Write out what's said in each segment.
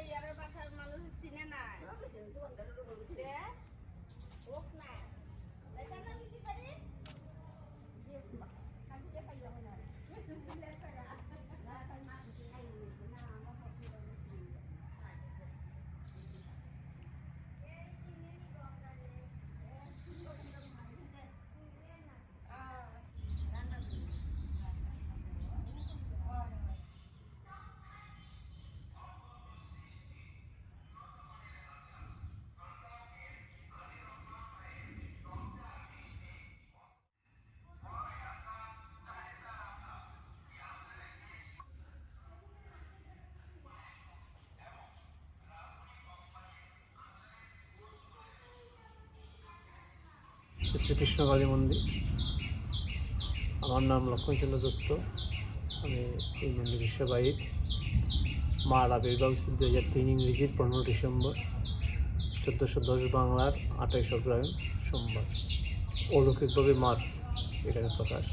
ইয়ারের বাসার মানুষ চিনে না শ্রীকৃষ্ণ কালী মন্দির। আমার নাম লক্ষ্মণচন্দ্র দত্ত। আমি এই মন্দিরের সেবায়িত। মার আবির্ভাব ছিল দু হাজার তিন ইংরেজির পনেরো ডিসেম্বর, চোদ্দোশো দশ বাংলার আঠাইশ অগ্রহায়ণ সোমবার। অলৌকিকভাবে মার এখানে প্রকাশ।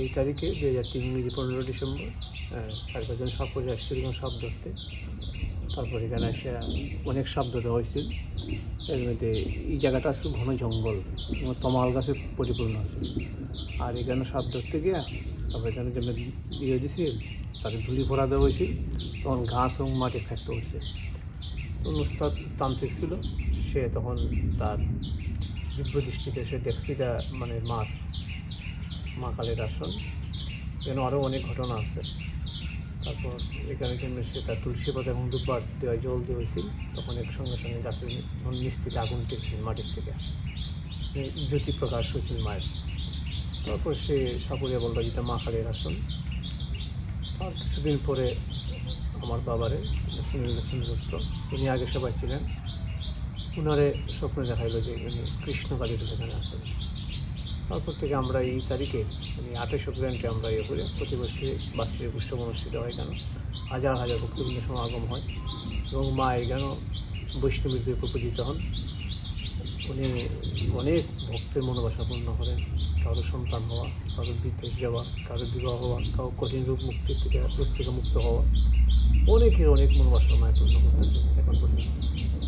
এই তারিখে দু হাজার তিন ইংরেজি পনেরো ডিসেম্বর চার পাঁচজন সাপ করে আসছিল সাপ ধরতে। তারপর এখানে এসে অনেক শব্দ দেওয়া হয়েছিল এর মধ্যে এই জায়গাটা আসলে ঘন জঙ্গল তমাল গাছে পরিপূর্ণ আছে। আর এখানে সাপ ধরতে গিয়ে, তারপর এখানে যে ইয়ে দিছিল তাদের ধুলি ভরা দেওয়া হয়েছিল তখন ঘাস এবং মাটি ফেকতে হয়েছে তো তান্ত্রিক ছিল, সে তখন তার দিব্য দৃষ্টিতে সে এটা মানে মার, মা কালীর আসন। এখানে আরও অনেক ঘটনা আছে। তারপর এখানে জন্য সে তার তুলসী পাতা এবং দুবার দেওয়া জল দিয়ে হয়েছিল তখন এক সঙ্গে সঙ্গে গাছের নিচ থেকে আগুন টেকছিল মাটির থেকে। জ্যোতি প্রকাশ হয়েছিল মায়ের। তারপর সে সাপুরিয়া বলল যেটা মা কালীর আসন। তার কিছুদিন পরে আমার বাবারে, সুনীল সেন দত্ত উনি আগে সবাই ছিলেন। উনারে স্বপ্নে দেখাইলো যে উনি কৃষ্ণকালীর এখানে আছেন। তারপর থেকে আমরা এই তারিখে মানে আঠাশ অগ্রান্টে আমরা ইয়ে করি প্রতি বছরই বাৎসরিক উৎসব অনুষ্ঠিত হয় কেন হাজার হাজার ভক্তবৃন্দ সমাগম হয় এবং মা এখানেও বৈষ্ণবীর রূপে পূজিত হন। উনি অনেক ভক্তের মনোবাসা পূর্ণ করেন। কারও সন্তান হওয়া, কারও বিদেশ যাওয়া, কারও বিবাহ হওয়া, কারও কঠিন রূপ মুক্তির থেকে রূপ থেকে মুক্ত হওয়া। অনেকের অনেক মনোবাসনা মায় পূর্ণ করতেছে এখন পর্যন্ত।